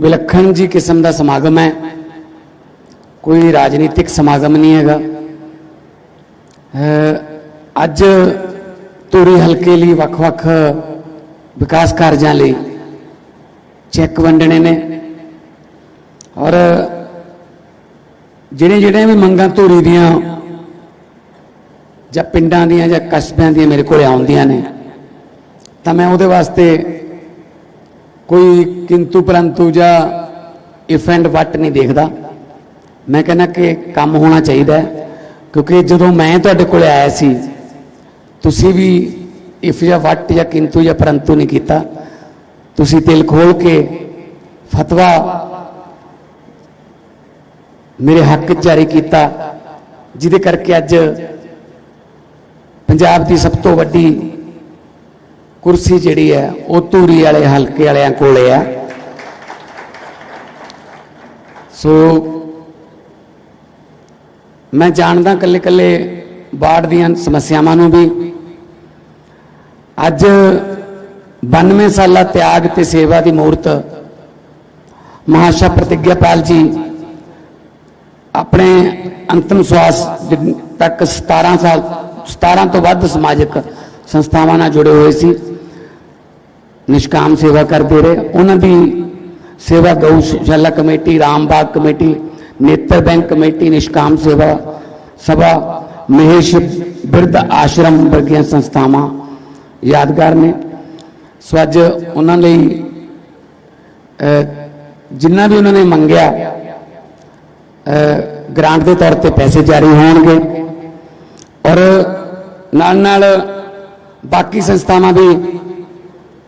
ਵਿਲੱਖਣ ਜੀ ਕਿਸਮ ਦਾ ਸਮਾਗਮ ਹੈ। ਕੋਈ ਰਾਜਨੀਤਿਕ ਸਮਾਗਮ ਨਹੀਂ ਹੈਗਾ। ਅੱਜ ਧੂਰੀ ਹਲਕੇ ਲਈ ਵੱਖ-ਵੱਖ ਵਿਕਾਸ ਕਾਰਜਾਂ ਲਈ ਚੈੱਕ ਵੰਡਣੇ ਨੇ। ਔਰ ਜਿਹੜੇ ਜਿਹੜੇ ਵੀ ਮੰਗਾਂ ਧੂਰੀ ਦੀਆਂ ਜਾਂ ਪਿੰਡਾਂ ਦੀਆਂ ਜਾਂ ਕਸਬਿਆਂ ਦੀਆਂ ਮੇਰੇ ਕੋਲ ਆਉਂਦੀਆਂ ਨੇ, ਤਾਂ ਮੈਂ ਉਹਦੇ ਵਾਸਤੇ ਕੋਈ ਕਿੰਤੂ ਪਰੰਤੂ ਜਾਂ ਇਫ ਐਂਡ ਵਟ ਨਹੀਂ ਦੇਖਦਾ। ਮੈਂ ਕਹਿੰਦਾ ਕਿ ਕੰਮ ਹੋਣਾ ਚਾਹੀਦਾ ਕਿਉਂਕਿ ਜਦੋਂ ਮੈਂ ਤੁਹਾਡੇ ਕੋਲ ਆਇਆ ਸੀ, ਤੁਸੀਂ ਵੀ ਇਫ ਜਾਂ ਵਟ ਜਾਂ ਕਿੰਤੂ ਜਾਂ ਪਰੰਤੂ ਨਹੀਂ ਕੀਤਾ। ਤੁਸੀਂ ਦਿਲ ਖੋਲ ਕੇ ਫਤਵਾ ਮੇਰੇ ਹੱਕ 'ਚ ਜਾਰੀ ਕੀਤਾ, ਜਿਹਦੇ ਕਰਕੇ ਅੱਜ ਪੰਜਾਬ ਦੀ ਸਭ ਤੋਂ ਵੱਡੀ ਕੁਰਸੀ ਜਿਹੜੀ ਹੈ, ਉਹ ਧੂਰੀ ਵਾਲੇ, ਹਲਕੇ ਵਾਲਿਆਂ ਕੋਲੇ ਆ। ਸੋ ਮੈਂ ਜਾਣਦਾ ਕੱਲੇ ਕੱਲੇ ਬਾੜ ਦੀਆਂ ਸਮੱਸਿਆਵਾਂ ਨੂੰ ਵੀ। ਅੱਜ 92 ਸਾਲਾ ਤਿਆਗ ਤੇ ਸੇਵਾ ਦੀ ਮੂਰਤ ਮਹਾਸ਼ਾ ਪ੍ਰਤਿਗਿਆਪਾਲ ਜੀ ਆਪਣੇ ਅੰਤਮ ਸਵਾਸ ਤੱਕ 17 ਸਾਲ 17 ਤੋਂ ਵੱਧ ਸਮਾਜਿਕ ਸੰਸਥਾਵਾਂ ਨਾਲ ਜੁੜੇ ਹੋਏ ਸੀ। ਨਿਸ਼ਕਾਮ ਸੇਵਾ ਕਰਦੇ ਰਹੇ। ਉਹਨਾਂ ਦੀ ਸੇਵਾ ਗਊਸ਼ਾਲਾ ਕਮੇਟੀ ਰਾਮਬਾਗ ਕਮੇਟੀ ਨੇਤਰ ਬੈਂਕ ਕਮੇਟੀ ਨਿਸ਼ਕਾਮ ਸੇਵਾ ਸਭਾ ਮਹੇਸ਼ ਬਿਰਧ ਆਸ਼ਰਮ ਵਰਗੀਆਂ ਸੰਸਥਾਵਾਂ ਯਾਦਗਾਰ ਨੇ। ਸੋ ਅੱਜ ਉਹਨਾਂ ਲਈ ਜਿੰਨਾ ਵੀ ਉਹਨਾਂ ਨੇ ਮੰਗਿਆ ਅਹ, ਗ੍ਰਾਂਟ ਦੇ ਤੌਰ ਤੇ ਪੈਸੇ ਜਾਰੀ ਹੋਣਗੇ। ਔਰ ਨਾਲ ਨਾਲ ਬਾਕੀ ਸੰਸਥਾਵਾਂ ਵੀ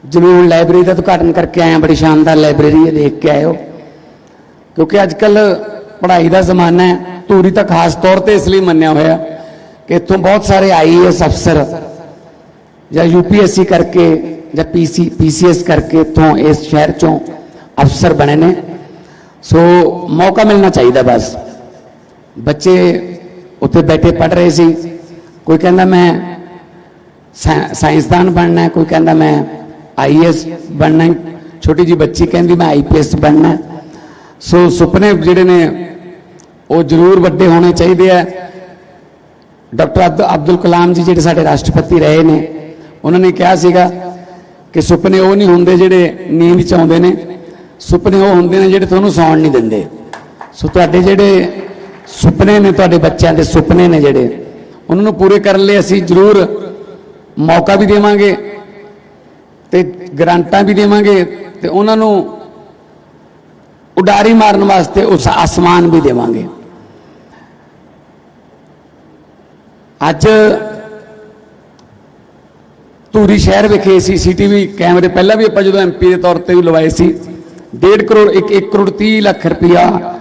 ਜਿਵੇਂ ਹੁਣ ਲਾਇਬ੍ਰੇਰੀ ਦਾ ਉਦਘਾਟਨ ਕਰਕੇ ਆਇਆ ਬੜੀ ਸ਼ਾਨਦਾਰ ਲਾਇਬ੍ਰੇਰੀ ਹੈ ਦੇਖ ਕੇ ਆਇਓ ਕਿਉਂਕਿ ਅੱਜ ਕੱਲ ਪੜ੍ਹਾਈ ਦਾ ਜ਼ਮਾਨਾ ਹੈ, ਧੂਰੀ ਤਾਂ ਖਾਸ ਤੌਰ ਤੇ ਇਸ ਲਈ ਮੰਨਿਆ ਹੋਇਆ ਕਿ ਇੱਥੋਂ ਬਹੁਤ ਸਾਰੇ ਆਈਏਐਸ ਅਫਸਰ ਜਾਂ ਯੂਪੀਐਸਸੀ ਕਰਕੇ ਜਾਂ ਪੀਸੀ ਪੀਸੀਐਸ ਕਰਕੇ ਇੱਥੋਂ ਇਸ ਸ਼ਹਿਰ ਚੋਂ ਅਫਸਰ ਬਣੇ ਨੇ। ਸੋ ਮੌਕਾ ਮਿਲਣਾ ਚਾਹੀਦਾ ਬਸ। ਬੱਚੇ ਉੱਥੇ ਬੈਠੇ ਪੜ੍ਹ ਰਹੇ ਸੀ। ਕੋਈ ਕਹਿੰਦਾ ਮੈਂ ਸਾਇ- ਸਾਇੰਸਦਾਨ ਬਣਨਾ ਕੋਈ ਕਹਿੰਦਾ ਮੈਂ ਆਈਐਸ ਬਣਨਾ ਛੋਟੀ ਜੀ ਬੱਚੀ ਕਹਿੰਦੀ ਮੈਂ ਆਈਪੀਐਸ ਬਣਨਾ ਸੋ ਸੁਪਨੇ ਜਿਹੜੇ ਨੇ, ਉਹ ਜ਼ਰੂਰ ਵੱਡੇ ਹੋਣੇ ਚਾਹੀਦੇ ਆ। ਡਾਕਟਰ ਅਬਦ- ਅਬਦੁਲ ਕਲਾਮ ਜੀ ਜਿਹੜੇ ਸਾਡੇ ਰਾਸ਼ਟਰਪਤੀ ਰਹੇ ਨੇ, ਉਹਨਾਂ ਨੇ ਕਿਹਾ ਸੀਗਾ ਕਿ ਸੁਪਨੇ ਉਹ ਨਹੀਂ ਹੁੰਦੇ ਜਿਹੜੇ ਨੀਂਦ ਚ ਆਉਂਦੇ ਨੇ। ਸੁਪਨੇ ਉਹ ਹੁੰਦੇ ਨੇ ਜਿਹੜੇ ਤੁਹਾਨੂੰ ਸੌਣ ਨਹੀਂ ਦਿੰਦੇ। ਸੋ ਤੁਹਾਡੇ ਜਿਹੜੇ ਸੁਪਨੇ ਨੇ, ਤੁਹਾਡੇ ਬੱਚਿਆਂ ਦੇ ਸੁਪਨੇ ਨੇ ਜਿਹੜੇ, ਉਹਨਾਂ ਨੂੰ ਪੂਰੇ ਕਰਨ ਲਈ ਅਸੀਂ ਜ਼ਰੂਰ ਮੌਕਾ ਵੀ ਦੇਵਾਂਗੇ। ਤੇ ਗਰੰਟਾਂ ਵੀ ਦੇਵਾਂਗੇ ਤੇ ਉਹਨਾਂ ਨੂੰ ਉਡਾਰੀ ਮਾਰਨ ਵਾਸਤੇ ਉਸ ਆਸਮਾਨ ਵੀ ਦੇਵਾਂਗੇ। ਅੱਜ ਧੂਰੀ ਸ਼ਹਿਰ ਵਿਖੇ ਸੀਸੀਟੀਵੀ ਕੈਮਰੇ ਪਹਿਲਾਂ ਵੀ ਆਪਾਂ ਜਦੋਂ ਐਮਪੀ ਦੇ ਤੌਰ ਤੇ ਵੀ ਲਵਾਏ ਸੀ 1.5 ਕਰੋੜ 1 1 ਕਰੋੜ 30 ਲੱਖ ਰੁਪਇਆ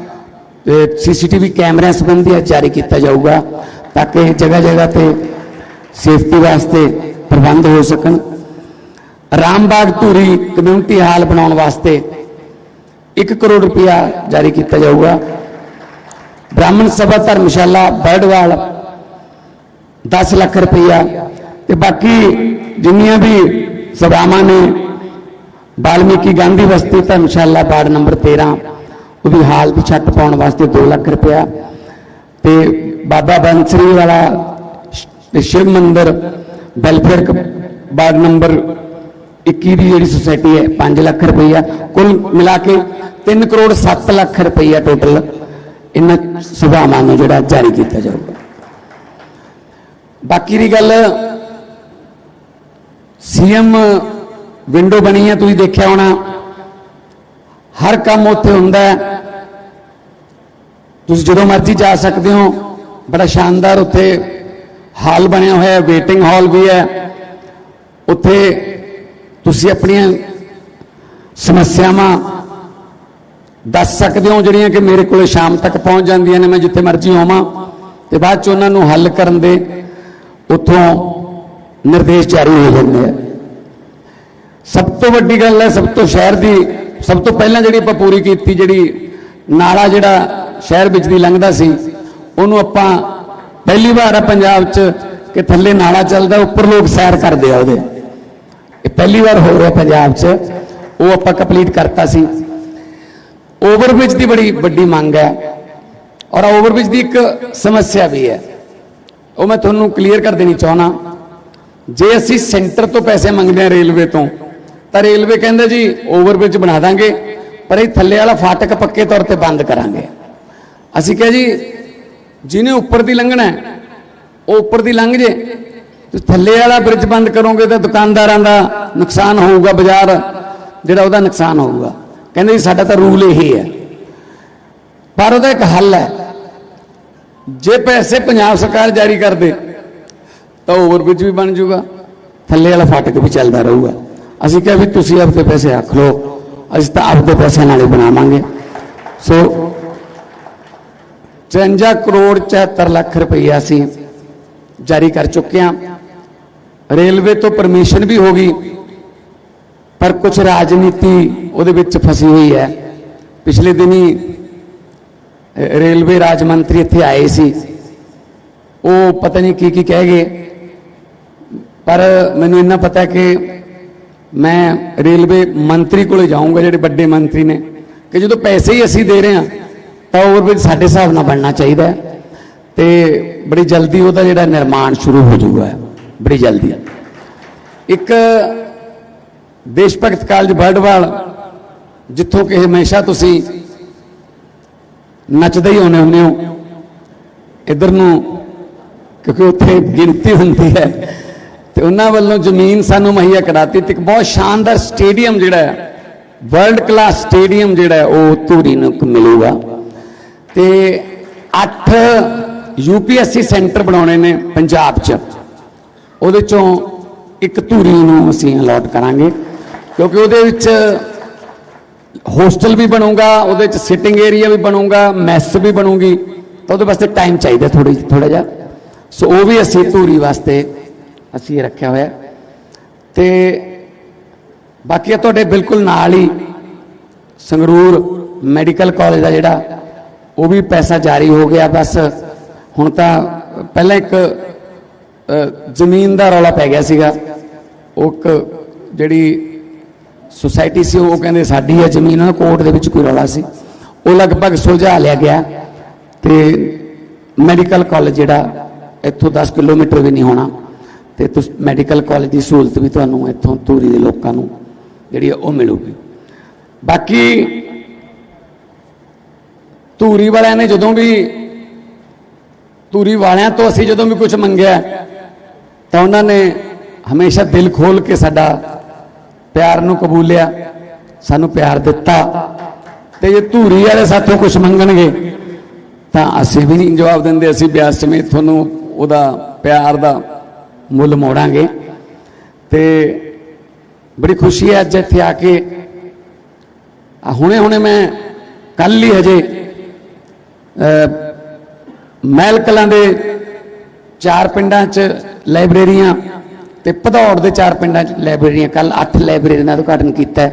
ਸੀਸੀਟੀਵੀ ਕੈਮਰਿਆਂ ਸੰਬੰਧੀ ਜਾਰੀ ਕੀਤਾ ਜਾਊਗਾ ਤਾਂ ਕਿ ਜਗ੍ਹਾ ਜਗ੍ਹਾ ਤੇ ਸੇਫਟੀ ਵਾਸਤੇ ਪ੍ਰਬੰਧ ਹੋ ਸਕਣ। ਰਾਮਬਾਗ ਧੂਰੀ ਕਮਿਊਨਿਟੀ ਹਾਲ ਬਣਾਉਣ ਵਾਸਤੇ 1 ਕਰੋੜ ਰੁਪਇਆ ਜਾਰੀ ਕੀਤਾ ਜਾਊਗਾ। ਬ੍ਰਾਹਮਣ ਸਭਾ ਧਰਮਸ਼ਾਲਾ ਬਰਡਵਾਲ 10 ਲੱਖ ਰੁਪਇਆ। ਤੇ ਬਾਕੀ ਜਿੰਨੀਆਂ ਵੀ ਸਭਾਵਾਂ ਨੇ, ਬਾਲਮੀਕੀ ਗਾਂਧੀ ਬਸਤੀ ਧਰਮਸ਼ਾਲਾ ਵਾਰਡ ਨੰਬਰ 13 ਉਹਦੀ ਹਾਲ ਦੀ ਛੱਤ ਪਾਉਣ ਵਾਸਤੇ 2 ਲੱਖ ਰੁਪਇਆ। ਤੇ ਬਾਬਾ ਬੰਸਰੀ ਵਾਲਾ ਸ਼ਿਵ ਮੰਦਿਰ ਵੈਲਫੇਅਰ ਕ- ਵਾਰਡ ਨੰਬਰ 21 ਦੀ ਜਿਹੜੀ ਸੁਸਾਇਟੀ ਹੈ 5 ਲੱਖ ਰੁਪਈਆ, ਕੁੱਲ ਮਿਲਾ ਕੇ 3 ਕਰੋੜ 7 ਲੱਖ ਰੁਪਈਆ ਟੋਟਲ ਇਹਨਾਂ ਸਭਾਵਾਂ ਨੂੰ ਜਿਹੜਾ ਜਾਰੀ ਕੀਤਾ ਜਾਊਗਾ। ਬਾਕੀ ਦੀ ਗੱਲ, ਸੀਐਮ ਵਿੰਡੋ ਬਣੀ ਹੈ, ਤੁਸੀਂ ਦੇਖਿਆ ਹੋਣਾ, ਹਰ ਕੰਮ ਉੱਥੇ ਹੁੰਦਾ ਹੈ। ਤੁਸੀਂ ਜਦੋਂ ਮਰਜ਼ੀ ਜਾ ਸਕਦੇ ਹੋ, ਬੜਾ ਸ਼ਾਨਦਾਰ ਉੱਥੇ ਹਾਲ ਬਣਿਆ ਹੋਇਆ ਹੈ ਵੇਟਿੰਗ ਹਾਲ ਵੀ ਹੈ। ਉੱਥੇ ਤੁਸੀਂ ਆਪਣੀਆਂ ਸਮੱਸਿਆਵਾਂ ਦੱਸ ਸਕਦੇ ਹੋ ਜਿਹੜੀਆਂ ਕਿ ਮੇਰੇ ਕੋਲੇ ਸ਼ਾਮ ਤੱਕ ਪਹੁੰਚ ਜਾਂਦੀਆਂ ਨੇ, ਮੈਂ ਜਿੱਥੇ ਮਰਜ਼ੀ ਹੋਵਾਂ ਤੇ ਬਾਅਦ ਚ ਉਹਨਾਂ ਨੂੰ ਹੱਲ ਕਰਨ ਦੇ ਉੱਥੋਂ ਨਿਰਦੇਸ਼ ਜਾਰੀ ਹੋ ਜਾਂਦੇ ਆ। ਸਭ ਤੋਂ ਵੱਡੀ ਗੱਲ ਹੈ, ਸਭ ਤੋਂ ਸ਼ਹਿਰ ਦੀ, ਸਭ ਤੋਂ ਪਹਿਲਾਂ ਜਿਹੜੀ ਆਪਾਂ ਪੂਰੀ ਕੀਤੀ, ਜਿਹੜੀ ਨਾਲਾ ਜਿਹੜਾ ਸ਼ਹਿਰ ਵਿੱਚ ਦੀ ਲੰਘਦਾ ਸੀ, ਉਹਨੂੰ ਆਪਾਂ ਪਹਿਲੀ ਵਾਰ ਆ ਪੰਜਾਬ 'ਚ ਕਿ ਥੱਲੇ ਨਾਲਾ ਚੱਲਦਾ, ਉੱਪਰ ਲੋਕ ਸੈਰ ਕਰਦੇ ਆ ਉਹਦੇ। ਇਹ ਪਹਿਲੀ ਵਾਰ ਹੋ ਰਿਹਾ ਪੰਜਾਬ 'ਚ। ਉਹ ਆਪਾਂ ਕੰਪਲੀਟ ਕਰਤਾ ਸੀ। ਓਵਰਬ੍ਰਿਜ ਦੀ ਬੜੀ ਵੱਡੀ ਮੰਗ ਹੈ। ਔਰ ਓਵਰਬ੍ਰਿਜ ਦੀ ਇੱਕ ਸਮੱਸਿਆ ਵੀ ਹੈ। ਉਹ ਮੈਂ ਤੁਹਾਨੂੰ ਕਲੀਅਰ ਕਰ ਦੇਣੀ ਚਾਹਣਾ ਜੇ ਅਸੀਂ ਸੈਂਟਰ ਤੋਂ ਪੈਸੇ ਮੰਗਦੇ ਹਾਂ ਰੇਲਵੇ ਤੋਂ, ਤਾਂ ਰੇਲਵੇ ਕਹਿੰਦਾ ਜੀ ਓਵਰਬ੍ਰਿਜ ਬਣਾ ਦਾਂਗੇ, ਪਰ ਇਹ ਥੱਲੇ ਵਾਲਾ ਫਾਟਕ ਪੱਕੇ ਤੌਰ ਤੇ ਬੰਦ ਕਰਾਂਗੇ। ਅਸੀਂ ਕਿਹਾ ਜੀ, ਜਿਹਨੇ ਉੱਪਰ ਦੀ ਲੰਘਣਾ ਉਹ ਉੱਪਰ ਦੀ ਲੰਘ ਜੇ ਥੱਲੇ ਵਾਲਾ ਬ੍ਰਿਜ ਬੰਦ ਕਰੋਗੇ ਤਾਂ ਦੁਕਾਨਦਾਰਾਂ ਦਾ ਨੁਕਸਾਨ ਹੋਊਗਾ ਬਾਜ਼ਾਰ, ਜਿਹੜਾ ਉਹਦਾ ਨੁਕਸਾਨ ਹੋਊਗਾ। ਕਹਿੰਦੇ ਜੀ, ਸਾਡਾ ਤਾਂ ਰੂਲ ਇਹੀ ਹੈ। ਪਰ ਉਹਦਾ ਇੱਕ ਹੱਲ ਹੈ। ਜੇ ਪੈਸੇ ਪੰਜਾਬ ਸਰਕਾਰ ਜਾਰੀ ਕਰਦੇ ਤਾਂ ਓਵਰਬ੍ਰਿਜ ਵੀ ਬਣ ਜਾਊਗਾ, ਥੱਲੇ ਵਾਲਾ ਫਾਟਕ ਵੀ ਚੱਲਦਾ ਰਹੂਗਾ। ਅਸੀਂ ਕਿਹਾ ਵੀ ਤੁਸੀਂ ਆਪਦੇ ਪੈਸੇ ਰੱਖ ਲਓ, ਅਸੀਂ ਤਾਂ ਆਪਦੇ ਪੈਸੇ ਨਾਲ ਹੀ ਬਣਾਵਾਂਗੇ। ਸੋ 53 ਕਰੋੜ 74 ਲੱਖ ਰੁਪਈਆ ਅਸੀਂ ਜਾਰੀ ਕਰ ਚੁੱਕੇ ਹਾਂ। ਰੇਲਵੇ ਤੋਂ ਪਰਮਿਸ਼ਨ ਵੀ ਹੋ ਗਈ, ਪਰ ਕੁਝ ਰਾਜਨੀਤੀ ਉਹਦੇ ਵਿੱਚ ਫਸੀ ਹੋਈ ਹੈ। ਪਿਛਲੇ ਦਿਨੀ ਰੇਲਵੇ ਰਾਜ ਮੰਤਰੀ ਇੱਥੇ ਆਏ ਸੀ। ਉਹ ਪਤਾ ਨਹੀਂ ਕੀ ਕੀ ਕਹਿ ਗਏ, ਪਰ ਮੈਨੂੰ ਇੰਨਾ ਪਤਾ ਕਿ ਮੈਂ ਰੇਲਵੇ ਮੰਤਰੀ ਕੋਲੇ ਜਾਊਂਗਾ, ਜਿਹੜੇ ਵੱਡੇ ਮੰਤਰੀ ਨੇ, ਕਿ ਜਦੋਂ ਪੈਸੇ ਹੀ ਅਸੀਂ ਦੇ ਰਹੇ ਹਾਂ, ਤਾਂ ਓਵਰਬ੍ਰਿਜ ਸਾਡੇ ਹਿਸਾਬ ਨਾਲ ਬਣਨਾ ਚਾਹੀਦਾ ਹੈ ਤੇ ਬੜੀ ਜਲਦੀ ਉਹਦਾ ਜਿਹੜਾ ਨਿਰਮਾਣ ਸ਼ੁਰੂ ਹੋ ਜਾਊਗਾ। ਬੜੀ ਜਲਦੀ ਇੱਕ ਦੇਸ਼ ਭਗਤ ਕਾਲਜ ਬਰਡਵਾਲ ਜਿੱਥੋਂ ਕਿ ਹਮੇਸ਼ਾ ਤੁਸੀਂ ਨੱਚਦੇ ਹੀ ਹੋਣੇ ਹੁੰਦੇ ਹੋ। ਇਧਰ ਨੂੰ, ਕਿਉਂਕਿ ਉੱਥੇ ਗਿਣਤੀ ਹੁੰਦੀ ਹੈ। ਤੇ ਉਹਨਾਂ ਵੱਲੋਂ ਜ਼ਮੀਨ ਸਾਨੂੰ ਮੁਹੱਈਆ ਕਰਾਤੀ ਤੇ ਇੱਕ ਬਹੁਤ ਸ਼ਾਨਦਾਰ ਸਟੇਡੀਅਮ ਜਿਹੜਾ ਹੈ, ਵਰਲਡ ਕਲਾਸ ਸਟੇਡੀਅਮ ਜਿਹੜਾ ਉਹ ਧੂਰੀ ਨੂੰ ਕ- ਮਿਲੂਗਾ। ਤੇ 8 ਯੂਪੀਐਸਸੀ ਸੈਂਟਰ ਬਣਾਉਣੇ ਨੇ ਪੰਜਾਬ 'ਚ। ਉਹਦੇ ਚੋਂ ਇੱਕ ਧੂਰੀ ਨੂੰ ਅਸੀਂ ਅਲਾਟ ਕਰਾਂਗੇ, ਕਿਉਂਕਿ ਉਹਦੇ ਵਿੱਚ ਹੋਸਟਲ ਵੀ ਬਣੂਗਾ, ਉਹਦੇ ਵਿੱਚ ਸਿਟਿੰਗ ਏਰੀਆ ਵੀ ਬਣੂਗਾ ਮੈਸ ਵੀ ਬਣੂਗੀ, ਤਾਂ ਉਹਦੇ ਵਾਸਤੇ ਟਾਈਮ ਚਾਹੀਦਾ ਥੋੜੀ ਥੋੜਾ ਜਿਹਾ ਸੋ ਉਹ ਵੀ ਅਸੀਂ ਧੂਰੀ ਵਾਸਤੇ ਅਸੀਂ ਰੱਖਿਆ ਹੋਇਆ ਹੈ। ਤੇ ਬਾਕੀ ਇਹ ਤੁਹਾਡੇ ਬਿਲਕੁਲ ਨਾਲ ਹੀ ਸੰਗਰੂਰ ਮੈਡੀਕਲ ਕਾਲਜ ਦਾ ਜਿਹੜਾ, ਉਹ ਵੀ ਪੈਸਾ ਜਾਰੀ ਹੋ ਗਿਆ ਬਸ ਹੁਣ ਤਾਂ ਪਹਿਲਾਂ ਇੱਕ ਜ਼ਮੀਨ ਦਾ ਰੌਲਾ ਪੈ ਗਿਆ ਸੀਗਾ। ਉਹ ਇੱਕ ਜਿਹੜੀ ਸੁਸਾਇਟੀ ਸੀ, ਉਹ ਕਹਿੰਦੇ ਸਾਡੀ ਹੈ ਜ਼ਮੀਨ, ਉਹਨਾਂ ਕੋਰਟ ਦੇ ਵਿੱਚ ਕੋਈ ਰੌਲਾ ਸੀ। ਉਹ ਲਗਭਗ ਸੁਲਝਾ ਲਿਆ ਗਿਆ ਤੇ ਮੈਡੀਕਲ ਕਾਲਜ ਜਿਹੜਾ, ਇੱਥੋਂ 10 ਕਿਲੋਮੀਟਰ ਵੀ ਨਹੀਂ ਹੋਣਾ। ਤੇ ਤੁਸੀਂ ਮੈਡੀਕਲ ਕਾਲਜ ਦੀ ਸਹੂਲਤ ਵੀ ਤੁਹਾਨੂੰ ਇੱਥੋਂ ਧੂਰੀ ਦੇ ਲੋਕਾਂ ਨੂੰ ਜਿਹੜੀ ਹੈ, ਉਹ ਮਿਲੂਗੀ। ਬਾਕੀ ਧੂਰੀ ਵਾਲਿਆਂ ਨੇ ਜਦੋਂ ਵੀ, ਧੂਰੀ ਵਾਲਿਆਂ ਤੋਂ ਅਸੀਂ ਜਦੋਂ ਵੀ ਕੁਝ ਮੰਗਿਆ ਤਾਂ ਉਹਨਾਂ ਨੇ ਹਮੇਸ਼ਾ ਦਿਲ ਖੋਲ ਕੇ ਸਾਡਾ ਪਿਆਰ ਨੂੰ ਕਬੂਲਿਆ, ਸਾਨੂੰ ਪਿਆਰ ਦਿੱਤਾ ਤੇ ਜੇ ਧੂਰੀ ਵਾਲੇ ਸਾਥੋਂ ਕੁਝ ਮੰਗਣਗੇ, ਤਾਂ ਅਸੀਂ ਵੀ ਨਹੀਂ ਜਵਾਬ ਦਿੰਦੇ, ਅਸੀਂ ਬਿਆਸ ਸਮੇਤ ਤੁਹਾਨੂੰ ਉਹਦਾ ਪਿਆਰ ਦਾ ਮੁੱਲ ਮੋੜਾਂਗੇ। ਤੇ ਬੜੀ ਖੁਸ਼ੀ ਹੈ ਅੱਜ ਇੱਥੇ ਆ ਕੇ। ਹੁਣੇ ਹੁਣੇ ਮੈਂ ਕੱਲ ਹੀ ਹਜੇ ਮਹਿਲ ਕਲਾਂ ਦੇ ਚਾਰ ਪਿੰਡਾਂ 'ਚ ਲਾਇਬ੍ਰੇਰੀਆਂ ਤੇ ਭਦੌੜ ਦੇ ਚਾਰ ਪਿੰਡਾਂ 'ਚ ਲਾਇਬ੍ਰੇਰੀਆਂ, ਕੱਲ 8 ਲਾਇਬ੍ਰੇਰੀਆਂ ਦਾ ਉਦਘਾਟਨ ਕੀਤਾ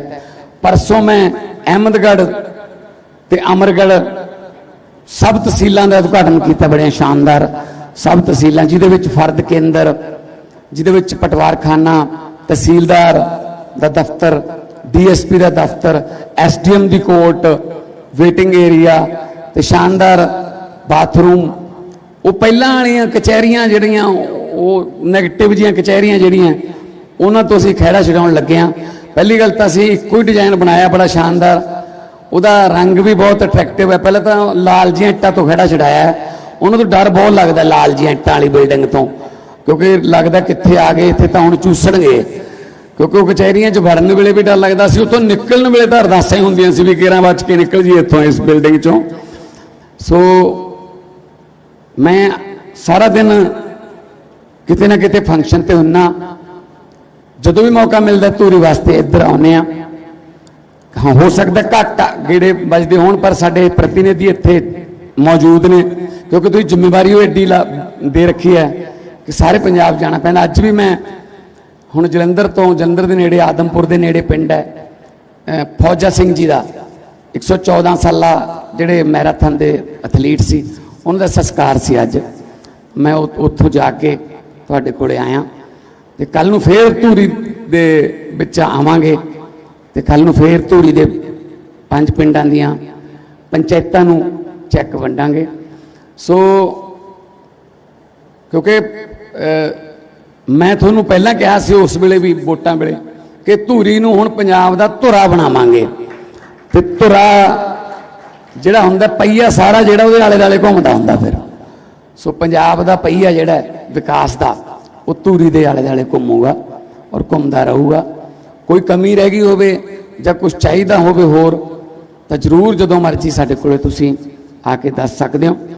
ਪਰਸੋਂ ਮੈਂ ਅਹਿਮਦਗੜ੍ਹ ਤੇ ਅਮਰਗੜ੍ਹ ਸਭ ਤਹਿਸੀਲਾਂ ਦਾ ਉਦਘਾਟਨ ਕੀਤਾ, ਬੜੀਆਂ ਸ਼ਾਨਦਾਰ ਸਭ ਤਹਿਸੀਲਾਂ, ਜਿਹਦੇ ਵਿੱਚ ਫਰਦ ਕੇਂਦਰ, ਜਿਹਦੇ ਵਿੱਚ ਪਟਵਾਰਖਾਨਾ, ਤਹਿਸੀਲਦਾਰ ਦਾ ਦਫ਼ਤਰ, ਡੀਐਸਪੀ ਦਾ ਦਫ਼ਤਰ, ਐਸਡੀਐਮ ਦੀ ਕੋਰਟ, ਵੇਟਿੰਗ ਏਰੀਆ ਤੇ ਸ਼ਾਨਦਾਰ ਬਾਥਰੂਮ। ਉਹ ਪਹਿਲਾਂ ਵਾਲੀਆਂ ਕਚਹਿਰੀਆਂ ਜਿਹੜੀਆਂ ਉਹ 네ਗੇਟਿਵ ਜੀਆਂ ਕਚਹਿਰੀਆਂ ਜਿਹੜੀਆਂ, ਉਹਨਾਂ ਤੋਂ ਅਸੀਂ ਖਹਿੜਾ ਛਡਾਉਣ ਲੱਗੇ ਹਾਂ। ਪਹਿਲੀ ਗੱਲ ਤਾਂ ਅਸੀਂ ਇੱਕੋ ਹੀ ਡਿਜ਼ਾਈਨ ਬਣਾਇਆ, ਬੜਾ ਸ਼ਾਨਦਾਰ। ਉਹਦਾ ਰੰਗ ਵੀ ਬਹੁਤ ਅਟਰੈਕਟਿਵ ਹੈ। ਪਹਿਲਾਂ ਤਾਂ ਲਾਲ ਜੀਆਂ ਇੱਟਾਂ ਤੋਂ ਖਹਿੜਾ ਛਡਾਇਆ ਉਹਨਾਂ ਤੋਂ ਡਰ ਬਹੁਤ ਲੱਗਦਾ ਲਾਲ ਜੀਆਂ ਇੱਟਾਂ ਵਾਲੀ ਬਿਲਡਿੰਗ ਤੋਂ। ਕਿਉਂਕਿ ਲੱਗਦਾ ਕਿੱਥੇ ਆ ਗਏ, ਇੱਥੇ ਤਾਂ ਹੁਣ ਚੂਸਣਗੇ। ਕਿਉਂਕਿ ਉਹ ਕਚਹਿਰੀਆਂ 'ਚ ਵੜਨ ਵੇਲੇ ਵੀ ਡਰ ਲੱਗਦਾ ਸੀ। ਉੱਥੋਂ ਨਿਕਲਣ ਵੇਲੇ ਤਾਂ ਅਰਦਾਸਾਂ ਹੀ ਹੁੰਦੀਆਂ ਸੀ ਵੀ ਕਿਹੜਾ ਬਚ ਕੇ ਨਿਕਲ ਜੀ ਇੱਥੋਂ ਇਸ ਬਿਲਡਿੰਗ 'ਚੋਂ। ਸੋ ਮੈਂ ਸਾਰਾ ਦਿਨ ਕਿਤੇ ਨਾ ਕਿਤੇ ਫੰਕਸ਼ਨ ਤੇ ਹੁੰਨਾ। ਜਦੋਂ ਵੀ ਮੌਕਾ ਮਿਲਦਾ, ਧੂਰੀ ਵਾਸਤੇ ਇੱਧਰ ਆਉਨੇ ਆ ਹਾਂ, ਹੋ ਸਕਦਾ ਘੱਟ ਗੇੜੇ ਵੱਜਦੇ ਹੋਣ, ਪਰ ਸਾਡੇ ਪ੍ਰਤੀਨਿਧੀ ਇੱਥੇ ਮੌਜੂਦ ਨੇ। ਕਿਉਂਕਿ ਤੁਸੀਂ ਜ਼ਿੰਮੇਵਾਰੀ ਉਹ ਐਡੀ ਲਾ- ਦੇ ਰੱਖੀ ਹੈ ਕਿ ਸਾਰੇ ਪੰਜਾਬ ਜਾਣਾ ਪੈਂਦਾ ਅੱਜ ਵੀ ਮੈਂ ਹੁਣ ਜਲੰਧਰ ਤੋਂ, ਜਲੰਧਰ ਦੇ ਨੇੜੇ, ਆਦਮਪੁਰ ਦੇ ਨੇੜੇ ਪਿੰਡ ਹੈ। ਫੌਜਾ ਸਿੰਘ ਜੀ ਦਾ 114 ਸਾਲਾ ਜਿਹੜੇ ਮੈਰਾਥਨ ਦੇ ਐਥਲੀਟ ਸੀ, ਉਹਨਾਂ ਦਾ ਸੰਸਕਾਰ ਸੀ ਅੱਜ। ਮੈਂ ਉ- ਉੱਥੋਂ ਜਾ ਕੇ ਤੁਹਾਡੇ ਕੋਲੇ ਆਇਆ। ਤੇ ਕੱਲ ਨੂੰ ਫੇਰ ਧੂਰੀ ਦੇ ਵਿੱਚ ਆਵਾਂਗੇ। ਤੇ ਕੱਲ ਨੂੰ ਫੇਰ ਧੂਰੀ ਦੇ ਪੰਜ ਪਿੰਡਾਂ ਦੀਆਂ ਪੰਚਾਇਤਾਂ ਨੂੰ ਚੈੱਕ ਵੰਡਾਂਗੇ। ਸੋ ਕਿਉਂਕਿ ਮੈਂ ਤੁਹਾਨੂੰ ਪਹਿਲਾਂ ਕਿਹਾ ਸੀ ਉਸ ਵੇਲੇ ਵੀ ਵੋਟਾਂ ਵੇਲੇ ਕਿ ਧੂਰੀ ਨੂੰ ਹੁਣ ਪੰਜਾਬ ਦਾ ਧੁਰਾ ਬਣਾਵਾਂਗੇ। ਤੇ ਧੁਰਾ ਜਿਹੜਾ ਹੁੰਦਾ ਪਈਆ ਸਾਰਾ ਜਿਹੜਾ ਉਹਦੇ ਆਲੇ ਦੁਆਲੇ ਘੁੰਮਦਾ ਹੁੰਦਾ ਫਿਰ। ਸੋ ਪੰਜਾਬ ਦਾ ਪਹੀਆ ਜਿਹੜਾ ਵਿਕਾਸ ਦਾ, ਉਹ ਧੂਰੀ ਦੇ ਆਲੇ ਦੁਆਲੇ ਘੁੰਮੂਗਾ ਔਰ ਘੁੰਮਦਾ ਰਹੂਗਾ। ਕੋਈ ਕਮੀ ਰਹਿ ਗਈ ਹੋਵੇ ਜਾਂ ਕੁਝ ਚਾਹੀਦਾ ਹੋਵੇ ਹੋਰ, ਤਾਂ ਜਰੂਰ ਜਦੋਂ ਮਰਜ਼ੀ ਸਾਡੇ ਕੋਲੇ ਤੁਸੀਂ ਆ ਕੇ ਦੱਸ ਸਕਦੇ ਹੋ।